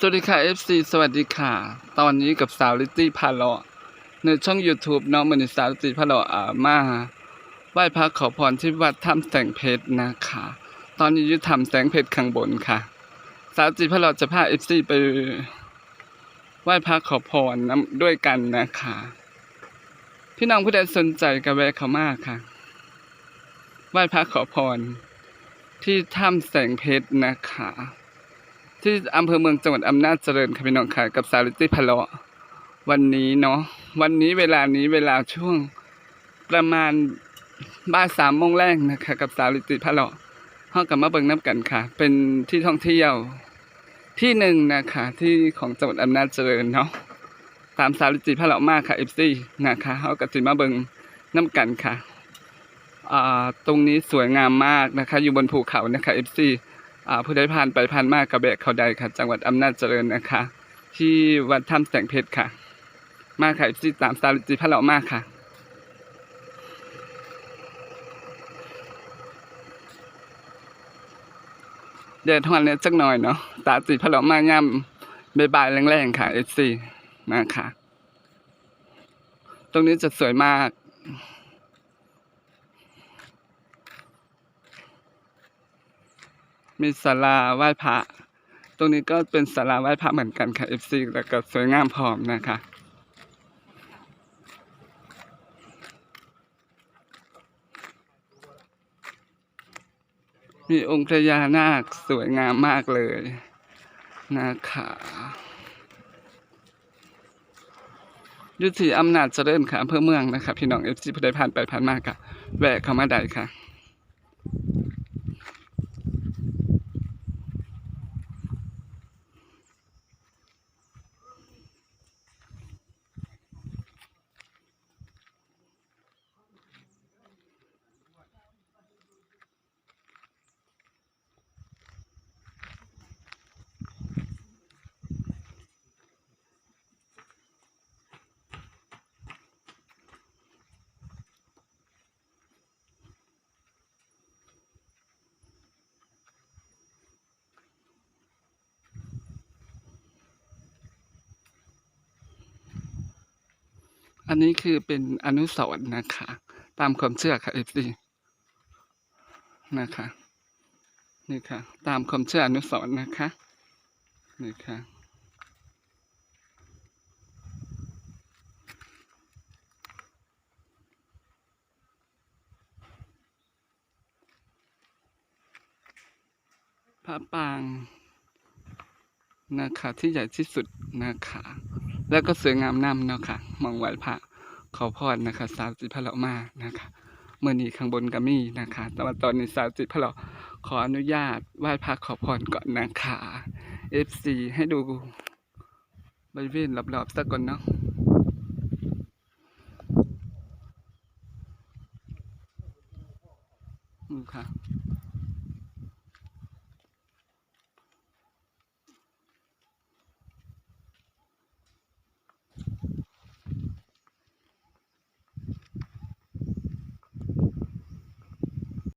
สวัสดีค่ะ FC สวัสดีค่ะ ตอนนี้กับสาวลิตตี้พาเลาะในช่อง YouTube น้องมันสาวลิตตี้พาเลาะอ่ามาไหว้พระขอพรที่วัดถ้ำแสงเพชรนะคะ ตอนนี้อยุทธรรมแสงเพชรข้างบนค่ะ สาวลิตตี้พาเลาะจะพา FC ไปไหว้พระขอพรน้ำด้วยกันนะคะ พี่น้องผู้ใดสนใจก็แวะเข้ามาค่ะ ไหว้พระขอพรที่ถ้ำแสงเพชรนะคะ ที่อำเภอเมืองจังหวัดอำนาจเจริญค่ะพี่น้องค่ะกับสาริตี้พะเลาะวันนี้เนาะวันนี้เวลานี้เวลาช่วงประมาณบ่ายสามโมงแรกนะคะกับสาริตี้พะเลาะห้องกับมาเบิงน้ำกันค่ะ เป็นที่ท่องเที่ยวที่หนึ่งนะคะที่ของจังหวัดอำนาจเจริญเนาะตามสาริตี้พะเลาะมากค่ะเอฟซีนะคะเขากับสิมาเบิงน้ำกันค่ะตรงนี้สวยงามมากนะคะ อยู่บนภูเขานะคะเอฟซีอ่า ผู้ใดผ่านไปผ่านมากกระแบกเขาใดค่ะ จังหวัดอำนาจเจริญนะคะ ที่วัดถ้ำแสงเพชรค่ะ มาค่ะที่ตามสาริจิพระเรามากค่ะเดดทอนเนี่ยจักหน่อยเนาะตาจิพระเรามาย่ำบายๆแรงๆค่ะเอซีนะคะตรงนี้จะสวยมาก มีศาลาไหว้พระ ตรงนี้ก็เป็นศาลาไหว้พระเหมือนกันค่ะ FC แล้วก็สวยงามพร้อมนะคะมีองค์พญานาคสวยงามมากเลยนะคะยุติอำนาจเจริญค่ะอำเภอเมืองนะคะพี่น้องเอฟซีผู้ใดผ่านไปผ่านมากค่ะ แวะเข้ามาได้ค่ะ อันนี้คือเป็นอนุสรณ์นะคะ ตามความเชื่อค่ะเอฟซีนะคะ นี่ค่ะ ตามความเชื่ออนุสรณ์นะคะ นี่ค่ะพระปางนะคะที่ใหญ่ที่สุดนะคะ แล้วก็สวยงามน้ำเนาะค่ะมองไหว้พระขอพรนะคะ สาวจิตพระเรามานะคะเมื่อนี้ข้างบนก็มีนะคะ แต่ว่าตอนนี้สาวจิตพระเราขออนุญาตไหว้พระขอพรก่อนนะคะ FC ให้ดูบริเวณรอบๆสักก่อนเนาะนี่ค่ะ